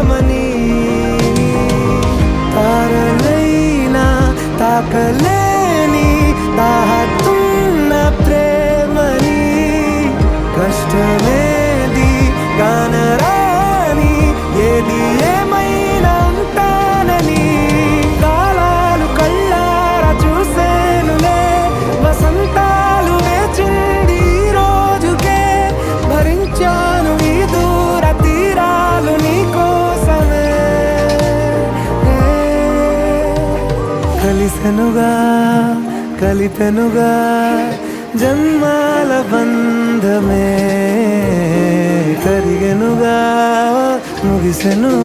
కలుద్దామని తారలైనా తాకలేని తాహతున్న ప్రేమని. కష్టమేది కానరా కలిసెనుగా కలిపెనుగా జన్మాల బంధమే. కరిగెనుగా ముగిసెను